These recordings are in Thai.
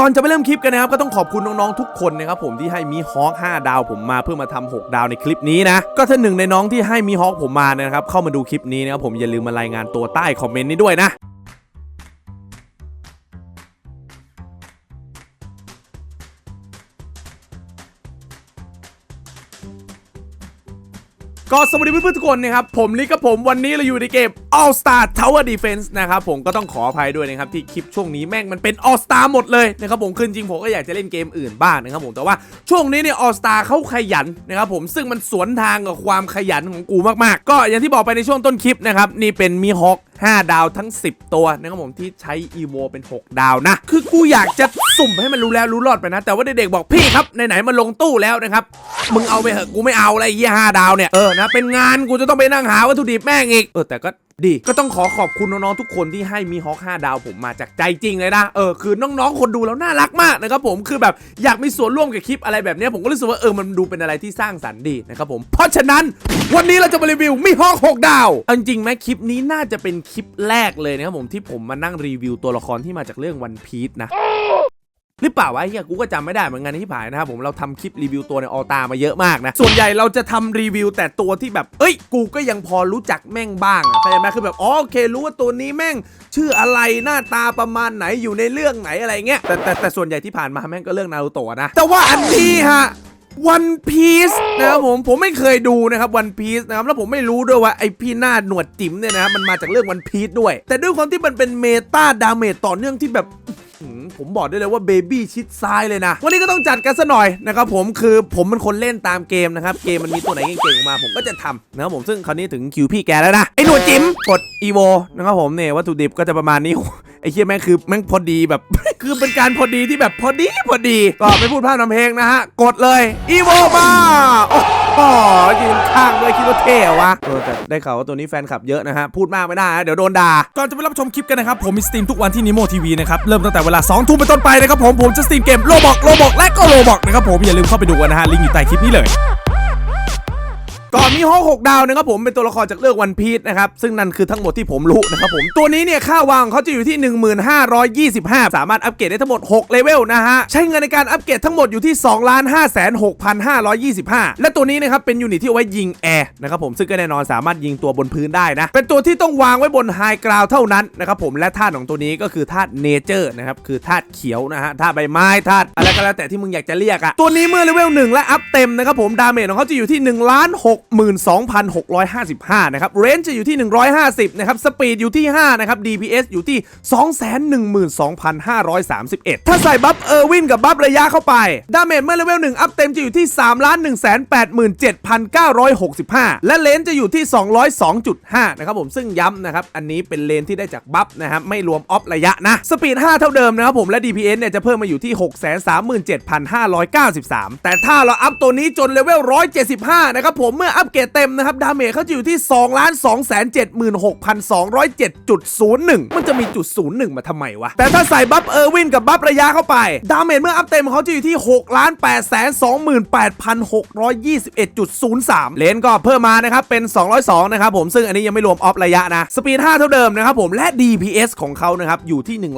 ก่อนจะไปเริ่มคลิปกันนะครับก็ต้องขอบคุณน้องๆทุกคนนะครับผมที่ให้มีฮอค5ดาวผมมาเพื่อมาทำ6ดาวในคลิปนี้นะก็ถ้าหนึ่งในน้องที่ให้มีฮอคผมมานะครับเข้ามาดูคลิปนี้นะครับผมอย่าลืมมารายงานตัวใต้คอมเมนต์นี้ด้วยนะ ก็สวัสดีเพื่อนๆทุกคนนะครับ ผมลิกกับผมวันนี้เราอยู่ในเกม All Star Tower Defense นะครับผมก็ต้องขออภัยด้วยนะครับ ที่คลิปช่วงนี้แม่งมันเป็น All Star หมดเลยนะครับผมคือจริงผมก็อยากจะเล่นเกมอื่นบ้างนะครับผมแต่ว่าช่วงนี้เนี่ย All Star เขาขยันนะครับผมซึ่งมันสวนทางกับความขยันของกูมากๆ ก็อย่างที่บอกไปในช่วงต้นคลิปนะครับนี่เป็นมีฮอก 5 ดาวทั้ง 10 ตัวนะครับผมที่ใช้อีโวเป็น 6 ดาวนะ คือกูอยากจะสุ่มให้มันรู้แล้วรู้รอดไปนะ แต่ว่าเด็กๆบอกพี่ครับไหนๆมาลงตู้แล้วนะครับ มึงเอาไปเถอะกูไม่เอาอะไรไอ้เหี้ยห้าดาวเนี่ย เออนะเป็นงานกูจะต้องไปนั่งหาวัตถุดิบแม่งอีก เออแต่ก็ ดีก็ต้องขอขอบคุณน้องๆทุกคนที่ให้มีฮอค5ดาวผมมาจากใจจริงเลยนะเออคือน้องๆคนดูแล้วน่ารักมากนะครับผมคือแบบอยากมีส่วนร่วมกับคลิปอะไรแบบนี้ผมก็รู้สึกว่าเออมันดูเป็นอะไรที่สร้างสรรค์ดีนะครับผมเพราะฉะนั้นวันนี้เราจะมารีวิวมีฮอค6ดาวจริงไหมคลิปนี้น่าจะเป็นคลิปแรกเลยนะครับผมที่ผมมานั่งรีวิวตัวละครที่มาจากเรื่องวันพีชนะ หรือเปล่าวะไอ้เฮียกูก็จำไม่ได้เหมือนกันที่ผ่านนะครับผมเราทำคลิปรีวิวตัวในออตามาเยอะมากนะ ส่วนใหญ่เราจะทำรีวิวแต่ตัวที่แบบ เอ้ย กูก็ยังพอรู้จักแม่งบ้างอะเข้าใจไหมคือแบบอ๋อโอเค รู้ว่าตัวนี้แม่ง ชื่ออะไรหน้าตาประมาณไหนอยู่ในเรื่องไหนอะไรเงี้ยแต่แต่แต่ส่วนใหญ่ที่ผ่านมาแม่งก็เรื่องนารูโตะนะ แต่ว่าอันนี้ฮะ วันพีซนะครับผมผมไม่เคยดูนะครับวันพีซนะครับแล้วผมไม่รู้ด้วยว่าไอพี่หน้าหนวดจิ๋มเนี่ยนะมันมาจากเรื่องวันพีซด้วย แต่ด้วยความที่มันเป็นเมตาดาเมจต่อเนื่องที่แบบ ผมบอกได้เลยว่าเบบี้ชิดซ้ายเลยนะ วันนี้ก็ต้องจัดกันซะหน่อยนะครับผมคือผมเป็นคนเล่นตามเกมนะครับ เกมมันมีตัวไหนเก่งๆออกมา ผมก็จะทำนะครับผมซึ่งคราวนี้ถึงคิวพี่แกแล้วนะ ไอ้หนวดจิ๋มกดอีโวนะครับผมเนี่ยวัตถุดิบก็จะประมาณนี้ไอ้เคียแม่งคือแม่งพอดีแบบ คือเป็นการพอดีที่แบบพอดีพอดีก็ไม่พูดพร่ำทำเพลงนะฮะกดเลยอีโวมา โอ้โหยืนข้างด้วยคิดว่าเท่เหรอวะเออแต่ได้ข่าวว่าตัวนี้แฟนคลับเยอะนะฮะ พูดมากไม่ได้นะเดี๋ยวโดนด่า ก่อนจะไปรับชมคลิปกันนะครับ ผมมีสตรีมทุกวันที่นิโมทีวีนะครับ เริ่มตั้งแต่เวลา2ทุ่มเป็นต้นไปนะครับผมผมจะสตรีมเกมโลบอกโลบอกและก็โลบอกนะครับผมอย่าลืมเข้าไปดูกันนะฮะลิงก์อยู่ใต้คลิปนี้เลย ก่อนมีห้อง6ดาวนะครับผมเป็นตัวละครจากเรื่องวันพีชนะครับซึ่งนั่นคือทั้งหมดที่ผมรู้นะครับผมตัวนี้เนี่ยค่าวางเขาจะอยู่ที่ 1525 สามารถอัปเกรดได้ทั้งหมด 6 เลเวลนะฮะ ใช้เงินในการอัปเกรดทั้งหมดอยู่ที่ 2 5 6 5 2 5 และตัวนี้นะครับเป็นยูนิตที่เอาไว้ยิงแอร์นะครับผมซึ่งก็แน่นอนสามารถยิงตัวบนพื้นได้นะ เป็นตัวที่ต้องวางไว้บนไฮกราวเท่านั้นนะครับผมและธาตุของตัวนี้ก็คือธาตุเนเจอร์นะครับคือธาตุเขียวนะฮะธาตุใบไม้ธาตุอะไรก็แล้วแต่ที่มึงอยากจะเรียกอะตัวนี้เมื่อเลเวล1และอัพเต็มนะครับผมดาเมจของเขาจะอยู่ที่1 6 62,655 นะครับเรนจ์จะอยู่ที่ 150 นะครับ สปีดอยู่ที่ 5 นะครับ DPS อยู่ที่ 212,531 ถ้าใส่บัฟเออร์วินกับบัฟระยะเข้าไป ดาเมจเมื่อเลเวล 1 อัพเต็มจะอยู่ที่ 3,187,965 และเลนจ์จะอยู่ที่ 202.5 นะครับผม ซึ่งย้ำนะครับ อันนี้เป็นเลนที่ได้จากบัฟนะครับ ไม่รวมออฟระยะนะ สปีด 5 เท่าเดิมนะครับผม และ DPS เนี่ยจะเพิ่มมาอยู่ที่ 637,593 แต่ถ้าเราอัพตัวนี้จนเลเวล 175 นะครับผมเมื่อออัปเกรดเต็มนะครับ ดาเมจเขาจะอยู่ที่ 2 2 7 6 2 0 7.01 มันจะมีจุด 01 มาทำไมวะ แต่ถ้าใส่บัฟเออร์วินกับบัฟระยะเข้าไป ดาเมจเมื่ออัพเต็มเขาจะอยู่ที่ 6 8 2 8 6 2 1 3เลนก็เพิ่มมานะครับ เป็น 202 นะครับผม ซึ่งอันนี้ยังไม่รวมออฟระยะนะ สปีด 5 เท่าเดิมนะครับผม และ DPS ของเขานะครับ อยู่ที่ 1 3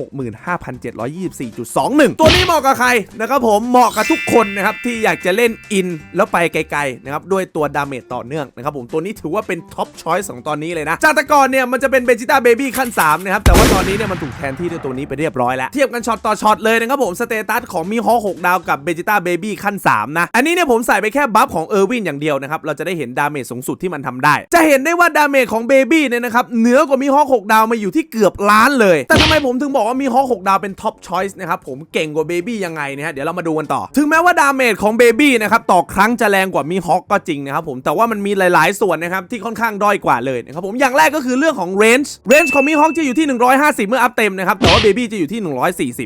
6 5 7 2 4.21 ตัวนี้เหมาะกับใครนะครับผม เหมาะกับทุกคนนะครับที่อยากจะเล่นอินแล้วไปไกลๆนะครับด้วยตัวดาเมจต่อเนื่องนะครับผมตัวนี้ถือว่าเป็นท็อปช้อยส์ของตอนนี้เลยนะ จากแต่ก่อนเนี่ยมันจะเป็นเบจิต้าเบบี้ขั้น3นะครับแต่ว่าตอนนี้เนี่ยมันถูกแทนที่ด้วยตัวนี้ไปเรียบร้อยแล้ว เทียบกันช็อตต่อช็อตเลยนะครับผมสเตตัสของมีฮอ6ดาวกับเบจิต้าเบบี้ขั้น3นะอันนี้เนี่ยผมใส่ไปแค่บัฟของเออร์วินอย่างเดียวนะครับเราจะได้เห็นดาเมจสูงสุดที่มันทำได้ จะเห็นได้ว่าดาเมจของเบบี้เนี่ยนะครับเหนือกว่ามีฮอ6ดาวมาอยู่ที่เกือบล้านเลย แต่ทำไมผมถึงบอกว่ามีฮอ6ดาวเป็นท็อปช้อยส์นะครับผมเก่งกว่าเบบี้ยังไงนะฮะเดี๋ยวเรามาดูกันต่อ ถึงแม้ว่าดาเมจของเบบี้นะครับต่อครั้งจะแรงกว่ามีฮอก็จริงนะครับผมแต่ว่ามันมีหลาย ๆ ส่วนนะครับที่ค่อนข้างด้อยกว่าเลยนะครับผมอย่างแรกก็คือเรื่องของเรนจ์เรนจ์ของมีฮอจะอยู่ที่ 150 เมื่ออัพเต็มนะครับแต่ว่าเบบี้จะอยู่ที่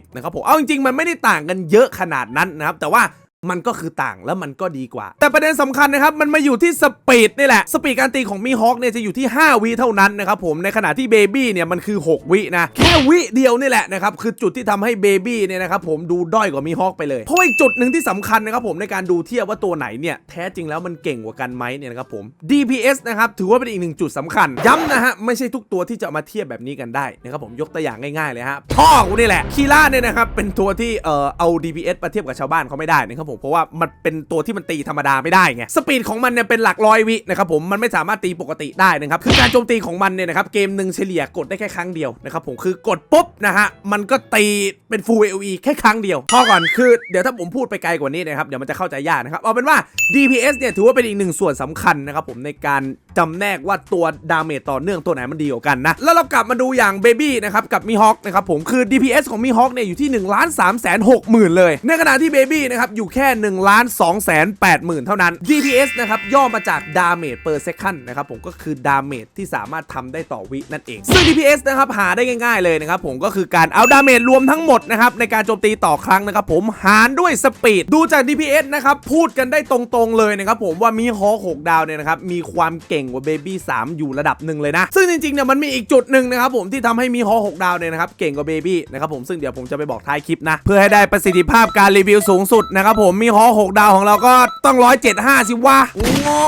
140 นะครับผมเอาจริงๆมันไม่ได้ต่างกันเยอะขนาดนั้นนะครับแต่ว่า มันก็คือต่างแล้วมันก็ดีกว่า แต่ประเด็นสำคัญนะครับ มันมาอยู่ที่สปีดนี่แหละ สปีดการตีของมีฮอคเนี่ยจะอยู่ที่ 5 วิเท่านั้นนะครับผมในขณะที่เบบี้เนี่ยมันคือ 6 วินะ แค่วิเดียวนี่แหละนะครับ คือจุดที่ทำให้เบบี้เนี่ยนะครับผมดูด้อยกว่ามีฮอคไปเลย เพราะอีกจุดหนึ่งที่สำคัญนะครับผมในการดูเทียบว่าตัวไหนเนี่ยแท้จริงแล้วมันเก่งกว่ากันไหมเนี่ยนะครับผม DPS นะครับถือว่าเป็นอีกหนึ่งจุดสำคัญ ย้ำนะฮะไม่ใช่ทุกตัวที่จะมาเทียบแบบนี้กันได้นะครับผมยกตัวอย่างง่ายๆเลยฮะพ่อกูนี่แหละคีล่าเนี่ยนะครับเป็นตัวที่เอ่อเอา DPS มาเทียบกับชาวบ้านเขาไม่ได้นะครับผมเพราะว่ามันเป็นตัวที่มันตีธรรมดาไม่ได้ไงสปีดของมันเนี่ยเป็นหลักร้อยวินะครับผมมันไม่สามารถตีปกติได้นะครับคือการโจมตีของมันเนี่ยนะครับเกมหนึ่งเฉลี่ยกดได้แค่ครั้งเดียวนะครับผมคือกดปุ๊บนะฮะมันก็ตีเป็น full AOE แค่ครั้งเดียวพอก่อนคือเดี๋ยวถ้าผมพูดไปไกลกว่านี้นะครับเดี๋ยวมันจะเข้าใจยากนะครับเอาเป็นว่า DPS เนี่ยถือว่าเป็นอีกหนึ่งส่วนสำคัญนะครับผมในการจำแนกว่าตัวดาเมจต่อเนื่องตัวไหนมันดีกว่ากันนะ แล้วเรากลับมาดูอย่างเบบี้นะครับกับมีฮอคนะครับผมคือ DPS ของมีฮอคเนี่ยอยู่ที่1นึ่งล้านสามแสนหกหมื่นเลย ในขณะที่เบบี้นะครับอยู่แค่1นึ่งล้านสองแสนแปดหมื่นเท่านั้น DPS นะครับย่อมาจาก Damage per second นะครับผมก็คือ Damage ที่สามารถทำได้ต่อวินั่นเอง ซึ่ง DPS นะครับหาได้ง่ายๆเลยนะครับผมก็คือการเอา Damage รวมทั้งหมดนะครับในการโจมตีต่อครั้งนะครับผมหารด้วยสปีดดูจาก DPS นะครับพูดกันได้ตรงๆเลยนะครับผมว่ามีฮอ6ดาวเนี่ยนะครับมีความเก่งกว่าเบบี้3อยู่ระดับหนึ่งเลยนะ ซึ่งจริงๆเนี่ยมันมีอีกจุดหนึ่งนะครับผมที่ทำให้มีฮอ6ดาวเนี่ยนะครับเก่งกว่าเบบี้นะครับผมซึ่งเดี๋ยวผมจะไปบอกท้ายคลิปนะเพื่อให้ได้ประสิทธิภาพการรีวิวสูงสุดนะครับผมมมีฮอ6ดาวของเราก็ต้อง175สิวะงอ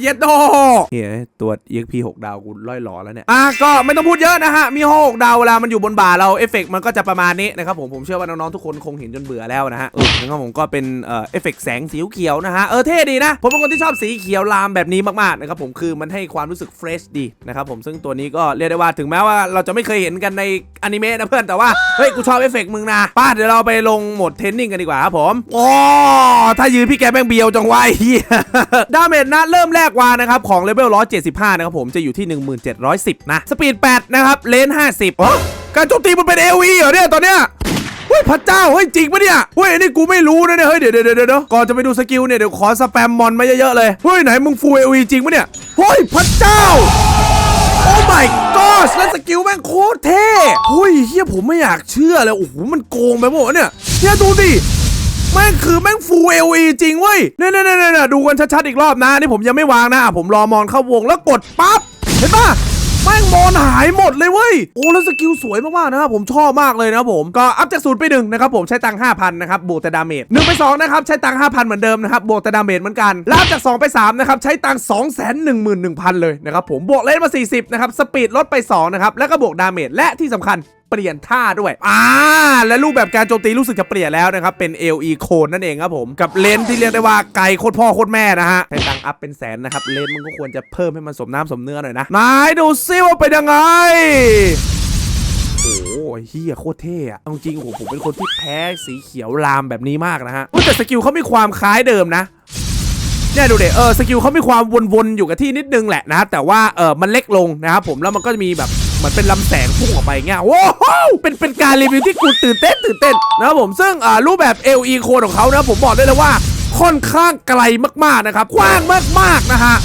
เย็ดโดเฮ้ยตัว EXP 6ดาวกูล่อยหลอแล้วเนี่ยอะก็ไม่ต้องพูดเยอะนะฮะ มีฮอ6ดาวเวลามันอยู่บนบ่าเราเอฟเฟกต์มันก็จะประมาณนี้นะครับผมผมเชื่อว่าน้องๆทุกคนคงเห็นจนเบื่อแล้วนะฮะเออนะครับผมก็เป็นเอ่อเอฟเฟกต์แสงสีเขียวนะฮะเออเท่ดีนะ ผมเป็นคนที่ชอบสีเขียวลามแบบนี้มากๆนะครับผมคือมันให้ความรู้สึกเฟรชดีนะครับผมซึ่งตัวนี้ก็เรียกได้ว่าถึงแม้ว่าเราจะไม่เคยเห็นกันในอนิเมะนะเพื่อนแต่ว่าเฮ้ยกูชอบเอฟเฟกมึงนะป้าเดี๋ยวเราไปลงโหมดเทนนิ่งกันดีกว่าครับผมโอ้ถ้ายืนพี่แกแม่งเบียวจังวะเฮียดาเมจนะเริ่มแรกวานะครับ ของเลเวล175 นะครับผมจะอยู่ที่ 1710 นะ สปีด 8 นะครับ เลน 50อ๋อการโจมตีมันเป็น AOE เหรอเนี่ย ตอนเนี้ยเฮ้ยพระเจ้าเฮ้ยจริงปะเนี่ยเฮ้ยอันนี้กูไม่รู้นะเนี่ยเฮ้ยเดี๋ยวเดี๋ยวเดี๋ยวเดี๋ยวก่อนจะไปดูสกิลเนี่ยเดี๋ยวขอสแปมมอนมาเยอะๆเลยเฮ้ยไหนมึงฟูเอวีจริงปะเนี่ยเฮ้ยพระเจ้าโอ้ my god แล้วสกิลแม่งโคตรเท่เฮ้ยเฮียผมไม่อยากเชื่อเลยโอ้โหมันโกงไปหมดเนี่ยเฮียดูดิ แม่งคือแม่งฟูเอวีจริงเว้ยเนี่ยเนี่ยเนี่ยเนี่ยดูกันชัดๆอีกรอบนะนี่ผมยังไม่วางนะผมรอมอนเข้าวงแล้วกดปั๊บเห็นปะแม่งมอนหายหมดเลยเว้ย โอ้ แล้วสกิลสวยมาก ๆ นะครับ ผมชอบมากเลยนะครับผม ก็อัพจากศูนย์ไปหนึ่งนะครับผมใช้ตังค์ห้าพันนะครับบวกแต่ดาเมจหนึ่งไปสองนะครับ ใช้ตังค์ห้าพันเหมือนเดิมนะครับบวกแต่ดาเมจเหมือนกันล้วอัพจากสองไปสามนะครับ ใช้ตังค์สองแสนหนึ่งหมื่นหนึ่งพันเลยนะครับผมบวกเลนมาสี่สิบนะครับสปีดลดไปสองนะครับแล้วก็บวกดาเมจและที่สำคัญ เปลี่ยนท่าด้วยอ่าและรูปแบบการโจมตีรู้สึกจะเปลี่ยนแล้วนะครับ เป็น LE โคนนั่นเองครับผม กับเลนที่เรียกได้ว่าไกลโคตรพ่อโคตรแม่นะฮะใช้ตังอัพเป็นแสนนะครับ เลนมันก็ควรจะเพิ่มให้มันสมน้ำสมเนื้อหน่อยนะนายดูซิว่าเป็นยังไงโอ้โหเฮียโคตรเท่อะจริงๆโอ้โหผมเป็นคนที่แพ้สีเขียวลามแบบนี้มากนะฮะแต่สกิลเขามีความคล้ายเดิมนะเนี่ยดูเด็เออสกิลเขามีความวนๆอยู่กับที่นิดนึงแหละนะแต่ว่าเออมันเล็กลงนะครับผมแล้วมันก็จะมีแบบ เหมือนเป็นลำแสงพุ่งออกไปเงี้ยว้าวเป็นเป็นการรีวิวที่กูตื่นเต้นตื่นเต้นนะครับผมซึ่งอ่ารูปแบบ LE โคของเขานะผมบอกได้เลยว่าค่อนข้างไกลมากๆนะครับกว้างมากๆนะฮะ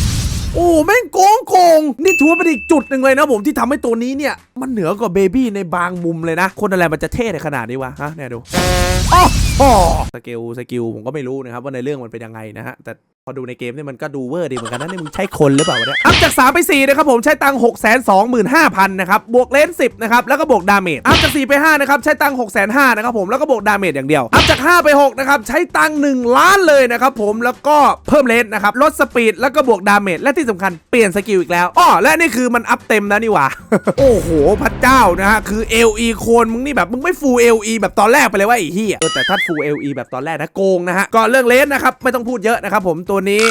โอ้แม่งโกงโกงนี่ถือว่าเป็นอีกจุดหนึ่งเลยนะผมที่ทำให้ตัวนี้เนี่ย มันเหนือกว่าเบบี้ในบางมุมเลยนะ คนอะไรมันจะเท่ในขนาดนี้วะ ฮะเนี่ยดูอ๋ออ๋อสกิลสกิลผมก็ไม่รู้นะครับว่าในเรื่องมันเป็นยังไงนะฮะ แต่ พอดูในเกมเนี่ยมันก็ดูเวอร์ดีเหมือนกันนะนี่มึงใช่คนหรือเปล่าวะเนี่ยอัพจาก 3 ไป 4 นะครับผมใช้ตังค์6 2 5 0 0 0 นะครับ บวกเลน10นะครับ แล้วก็บวกดาเมจอัพจาก 4 ไป 5 นะครับ ใช้ตังค์6 5 0 0 0นะครับผมแล้วก็บวกดาเมจอย่างเดียว อัพจาก 5 ไป 6 นะครับ ใช้ตังค์1ล้านเลยนะครับผมแล้วก็เพิ่มเลนนะครับ ลดสปีดแล้วก็บวกดาเมจและที่สำคัญเปลี่ยนสกิลอีกแล้วอ้อและนี่คือมันอัพเต็มแล้วนี่หว่าโอ้โหพระเจ้านะฮะคือ LE โคนมึงนี่แบบมึงไม่ full LE แบบตอนแรกไปเลยว่าไอ้เหี้ยแต่ถ้า full LE แบบตอนแรกนะโกงนะฮะก็เรื่องเลนนะครับไม่ต้องพูดเยอะนะครับผมตัวนี้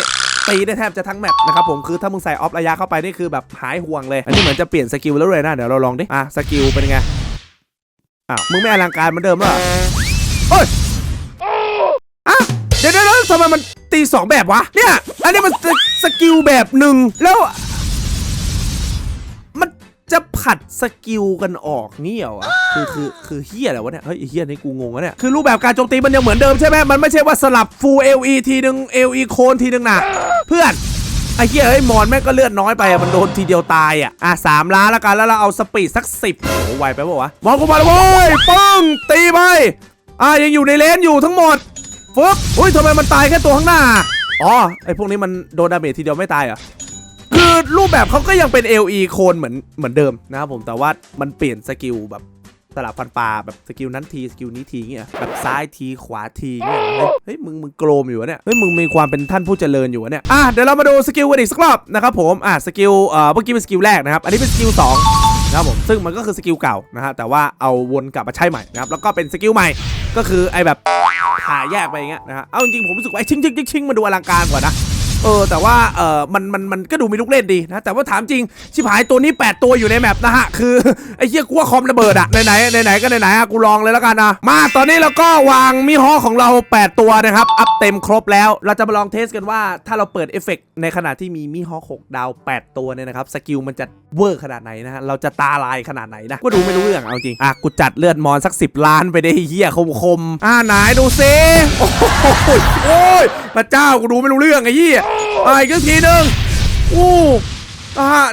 ตีได้แทบจะทั้งแมปนะครับผมคือถ้ามึงใส่ออฟระยะเข้าไปนี่คือแบบหายห่วงเลย อันนี้เหมือนจะเปลี่ยนสกิลแล้วเลยนะ เดี๋ยวเราลองดิ อะ สกิลเป็นไง อ้าว มึงไม่อลังการเหมือนเดิมหรอโอ้ยอะเดี๋ยวเดี๋ยวทำไมมันตีสองแบบวะ เนี่ย อันนี้มันสสกิลแบบหนึ่งแล้ว จะผัดสกิลกันออกนี่เหรอวะคือคือคือเฮียอะไรวะเนี่ยเฮ้ยเฮียนี่กูงงวะเนี่ยคือรูปแบบการโจมตีมันยังเหมือนเดิมใช่ไหมมันไม่ใช่ว่าสลับ full LE ทีนึง LE โคนทีนึงนะเพื่อนไอ้เหี้ยเอ้ยมอนแม่งก็เลือดน้อยไปอะมันโดนทีเดียวตายอะอะสามล้านแล้วกันแล้วเราเอาสปีดสักสิบโอ้ไวไปปะวะมอนกูมาแล้วเว้ยปึ้งตีไปอะยังอยู่ในเลนอยู่ทั้งหมดฟึ๊บเฮ้ยทำไมมันตายแค่ตัวข้างหน้าอ๋อไอพวกนี้มันโดนดาเมจทีเดียวไม่ตายเหรอ คือรูปแบบเขาก็ยังเป็น LE โคนเหมือนเหมือนเดิมนะครับผมแต่ว่ามันเปลี่ยนสกิลแบบสลับฟันปลาแบบสกิลนั้นทีสกิลนี้ทีเงี้ยแบบซ้ายทีขวาทีเงี้ยเฮ้ยมึงมึงโกรมอยู่วะเนี่ยเฮ้ยมึงมีความเป็นท่านผู้เจริญอยู่วะเนี่ยอะเดี๋ยวเรามาดูสกิลกันอีกสักรอบนะครับผมอะสกิลเอ่อเมื่อกี้เป็นสกิลแรกนะครับอันนี้เป็นสกิลสองนะครับผมซึ่งมันก็คือสกิลเก่านะฮะแต่ว่าเอาวนกลับมาใช้ใหม่นะครับแล้วก็เป็นสกิลใหม่ก็คือไอแบบถ่าแยกไปอย่างเงี้ยนะฮะเอาจริงๆผมรู้สึกว่าไอชิงชิงชิงชิงมันดูอลังการกว่านะ เออแต่ว่าเออมันมันมันก็ดูมีลูกเล่นดีนะแต่ว่าถามจริงชิบหายตัวนี้ 8 ตัวอยู่ในแมปนะฮะคือไอ้เหี้ยกูว่าคอมระเบิดอะไหนไหนไหนไหนก็ไหนไหนอะกูลองเลยแล้วกันนะมาตอนนี้เราก็วางมิฮอของเรา 8 ตัวนะครับอัพเต็มครบแล้ว เราจะมาลองเทสกันว่าถ้าเราเปิดเอฟเฟกต์ในขณะที่มีมิฮอ6ดาว 8 ตัวเนี่ยนะครับสกิลมันจะ เวอร์ขนาดไหนนะฮะเราจะตาลายขนาดไหนนะก็ดูไม่รู้เรื่องเอาจริงอะกูจัดเลือดมอนสัก 10 ล้านไปได้เฮียคมคมๆอ่าไหนดูซิโอ้โหโอ้ยพระเจ้ากูดูไม่รู้เรื่องไอ้เฮียอะอีกทีนึงอู้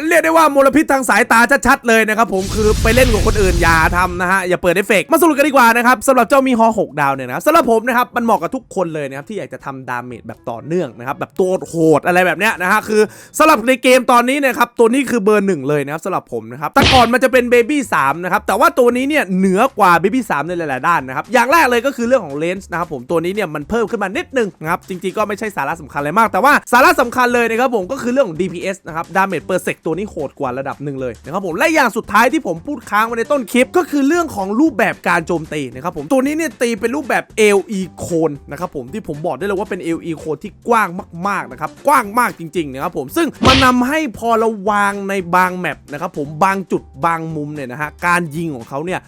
เรียกได้ว่ามลพิษทางสายตาชัดๆเลยนะครับผมคือไปเล่นกับคนอื่นอย่าทำนะฮะอย่าเปิดเอฟเฟกต์มาสรุปกันดีกว่านะครับสำหรับเจ้ามีฮอ6ดาวเนี่ยนะสำหรับผมนะครับมันเหมาะกับทุกคนเลยนะครับที่อยากจะทำดาเมจแบบต่อเนื่องนะครับแบบตัวโหดอะไรแบบเนี้ยนะฮะคือสำหรับในเกมตอนนี้เนะครับตัวนี้คือเบอร์หนึ่งเลยนะครับสำหรับผมนะครับแต่ก่อนมันจะเป็นเบบี้3นะครับแต่ว่าตัวนี้เนี่ยเหนือกว่าเบบี้3ในหลายๆด้านนะครับอย่างแรกเลยก็คือเรื่องของเลนส์นะครับผมตัวนี้เนี่ยมันเพิ่มขึ้นมานิดนึงนะครับจริงๆก็ไม่ใช่สาระสำคัญอะไรมาก แต่ว่าสาระสำคัญเลยนะครับผมก็คือเรื่องของ DPS นะครับดาเมจเอร์เซกตัวนี้โหดกว่าระดับหนึ่งเลยนะครับผมและอย่างสุดท้ายที่ผมพูดค้างไว้ในต้นคลิป ก็คือเรื่องของรูปแบบการโจมตีนะครับผมตัวนี้เนี่ยตีเป็นรูปแบบ LE โคนนะครับผมที่ผมบอกได้เลยว่าเป็น LE โคนที่กว้างมากๆนะครับกว้างมากจริงๆนะครับผมซึ่งมันนำให้พอเราวางในบางแมปนะครับผมบางจุดบางมุมเนี่ยนะฮะการยิงของเขาเนี่ย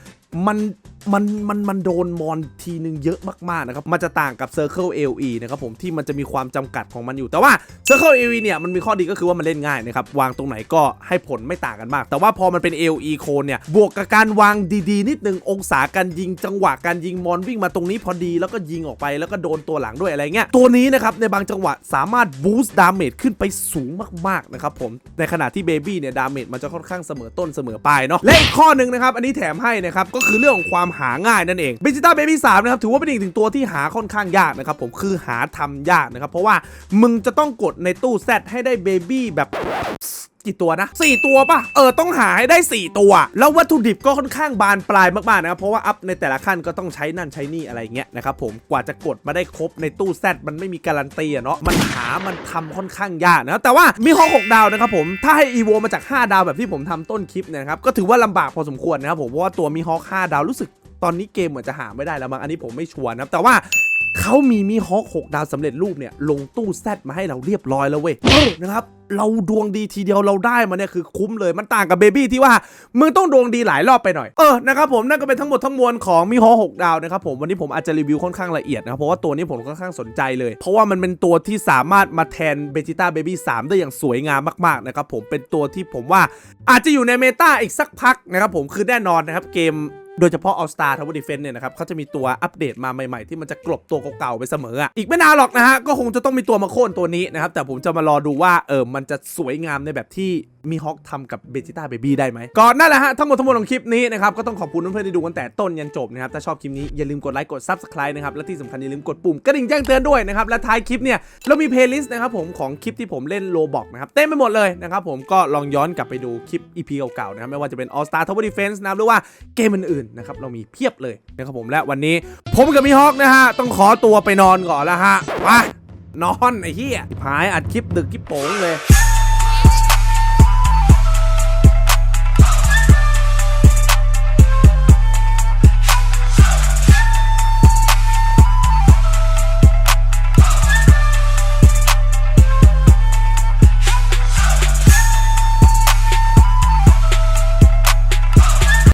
มัน มันมันมันโดนมอนทีนึงเยอะมากๆนะครับ มันจะต่างกับ Circle LE นะครับผมที่มันจะมีความจำกัดของมันอยู่ แต่ว่า Circle LE เนี่ยมันมีข้อดีก็คือว่ามันเล่นง่ายนะครับวางตรงไหนก็ให้ผลไม่ต่างกันมาก แต่ว่าพอมันเป็น LE โคนเนี่ยบวกกับการวางดีๆ นิดนึงองศาการยิงจังหวะการยิงมอนวิ่งมาตรงนี้พอดีแล้วก็ยิงออกไปแล้วก็โดนตัวหลังด้วยอะไรเงี้ยตัวนี้นะครับในบางจังหวะสามารถบูสต์ดาเมจขึ้นไปสูงมากๆนะครับผมในขณะที่เบบี้เนี่ยดาเมจมันจะค่อนข้างเสมอต้นเสมอปลายเนาะและอีกข้อนึงนะครับอันนี้แถมให้นะครับก็คือเรื่องของความหาง่ายนั่นเอง b e g i t a Baby 3นะครับถือว่าเป็นอีกหนึ่งตัวที่หาค่อนข้างยากนะครับผมคือหาทำยากนะครับเพราะว่ามึงจะต้องกดในตู้แซดให้ได้เบบี้แบบกี่ตัวนะ4ตัวปะเออต้องหาให้ได้ 4 ตัว แล้ววัตถุดิบก็ค่อนข้างบานปลายมากๆนะครับเพราะว่าอัพในแต่ละขั้นก็ต้องใช้นั่นใช้นี่อะไรเงี้ยนะครับผมกว่าจะกดมาได้ครบในตู้แซดมันไม่มีการันตีอะเนาะมันหามันทำค่อนข้างยากนะแต่ว่ามีห้อง6ดาวนะครับผมถ้าให้อีโวมาจาก 5 ดาวแบบที่ผมทำต้นคลิปเนี่ยครับก็ถือว่าลำบากพอสมควรนะครับผมเพราะว่าตัวมีฮอค5ดาวรู้สึก ตอนนี้เกมเหมือนจะหาไม่ได้แล้วมั้งอันนี้ผมไม่ชัวร์นะครับแต่ว่าเขามีมีฮอค6ดาวสำเร็จรูปเนี่ยลงตู้แซดมาให้เราเรียบร้อยแล้วเว้ยนะครับเราดวงดีทีเดียวเราได้มาเนี่ยคือคุ้มเลยมันต่างกับเบบี้ที่ว่ามึงต้องดวงดีหลายรอบไปหน่อยเออนะครับผมนั่นก็เป็นทั้งหมดทั้งมวลของมีฮอ6ดาวนะครับผมวันนี้ผมอาจจะรีวิวค่อนข้างละเอียดนะครับเพราะว่าตัวนี้ผมค่อนข้างสนใจเลย เพราะว่ามันเป็นตัวที่สามารถมาแทนเบจิต้าเบบี้3ได้อย่างสวยงามมากๆนะครับผมเป็นตัวที่ผมว่าอาจจะอยู่ในเมตาอีกสักพักนะครับผมคือแน่นอนนะครับเกม โดยเฉพาะ All Star Tower Defense เนี่ยนะครับเขาจะมีตัวอัปเดตมาใหม่ๆ ที่มันจะกลบตัวเก่าๆไปเสมออะอีกไม่นานหรอกนะฮะก็คงจะต้องมีตัวมาโค่นตัวนี้นะครับแต่ผมจะมารอดูว่าเออมันจะสวยงามในแบบที่มีฮอกทำกับเบจิต้าเบบี้ได้ไหมก่อนนั่นแหละฮะทั้งหมดทั้งมวลของคลิปนี้นะครับก็ต้องขอบคุณเพื่อนๆที่ดูกันแต่ต้นยันจบนะครับถ้าชอบคลิปนี้อย่าลืมกดไลค์กด Subscribe นะครับและที่สำคัญอย่าลืมกดปุ่มกระดิ่งแจ้งเตือนด้วยนะครับและท้ายคลิปเนี่ยเรามีเพลย์ลิสต์นะครับผมของคลิปที่ผมเล่นโลบอกนะครับเต็มไปหมดเลยนะครับผมก็ลองย้อนกลับไปดูคลิป EP เก่าๆนะครับไม่ว่าจะเป็น All Star Tower Defense นะครับหรือว่าเกมอื่นๆนะครับเรามีเพียบเลยนะครับผมและวันนี้ผมกับมีฮอกนะฮะต้องขอตัวไปนอนก่อนแล้วฮะไปนอนไอ้เหี้ยหายอัดคลิปดึกคลิปโป๋งเลย